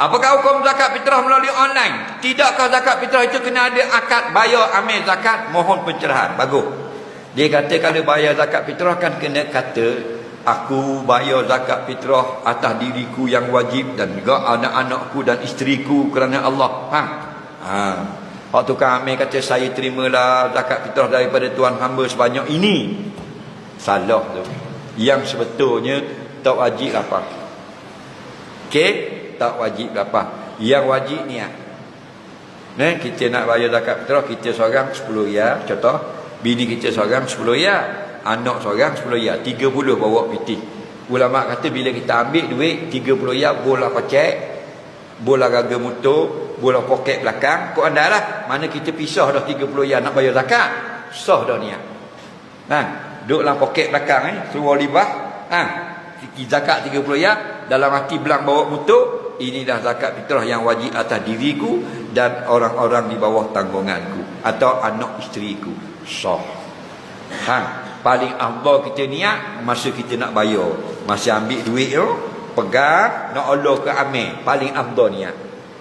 Apakah hukum zakat fitrah melalui online? Tidakkah zakat fitrah itu kena ada akad bayar amil zakat? Mohon pencerahan. Bagus. Dia kata kalau bayar zakat fitrah kan kena kata aku bayar zakat fitrah atas diriku yang wajib dan juga anak-anakku dan isteriku kerana Allah. Ha. Ha. Waktu kami kata saya terimalah zakat fitrah daripada tuan hamba sebanyak ini. Salah tu. Yang sebetulnya tak wajib apa. Okey, tak wajib apa. Yang wajib niat. Nah, kita nak bayar zakat fitrah kita seorang 10 ya, contoh. Bini kita seorang 10 ya anak seorang 10 ya 30 bawa piti ulama kata bila kita ambil duit 30 ya bola pacek bola gaga motor bola poket belakang kau anda lah mana kita pisah dah 30 ya nak bayar zakat sah dah niat ha duduk dalam poket belakang eh seluar libah ha zakat 30 ya dalam hati belang bawa motor ini dah zakat fitrah yang wajib atas diriku dan orang-orang di bawah tanggunganku atau anak isteriku. Sah. Ha paling afdal kita niat masa kita nak bayar. Masa ambil duit tu pegang nak Allah ke amil paling afdal niat.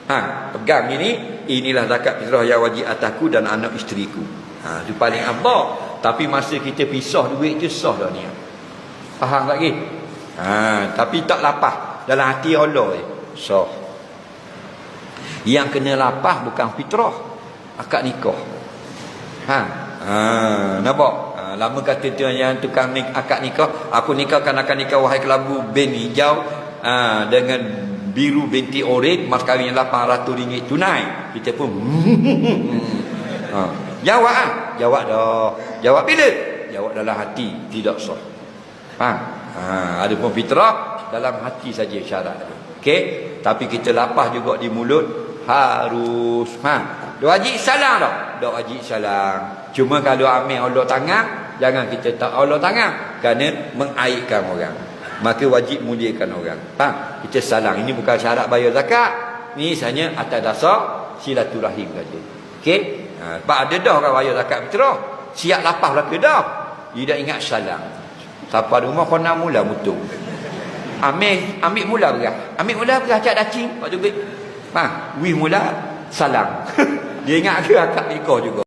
Ha pegang ini inilah zakat fitrah yang wajib atasku dan anak isteriku. Ha itu paling afdal tapi masa kita pisah duit tu sah dah niat. Faham lagi ha tapi tak lapah. Dalam hati Allah je sah yang kena lapah bukan fitrah akad nikah. Ha. Ha. Nampak? Lama kata tu yang tukang nik, akad nikah. Aku nikahkan akad nikah wahai kelabu bin hijau ha, dengan biru binti oren mas kahwin 800 ringgit tunai. Kita pun ha. jawab ah. Jawab dah. Jawab bila? Jawab dalam hati. Tidak sah. Ha. ha. ada pun fitrah dalam hati saja syarat okey tapi kita lapah juga di mulut harus ha Dua wajib salam tak? Dua wajib salam. Cuma kalau ambil Allah tangan, jangan kita tak Allah tangan. Kerana mengaibkan orang. Maka wajib muliakan orang. Ha? Kita salam. Ini bukan syarat bayar zakat. Ini hanya atas dasar silaturahim saja. Okey? Ha, sebab ada dah orang bayar zakat fitrah. Siap lapar lah ke dah. Dia dah ingat salam. Siapa rumah kau nak mula mutung. Ambil, ambil mula berah. Ambil mula berah cak dacing. Waktu Ha? Wih mula salam. Dia ingat ke akad nikah juga.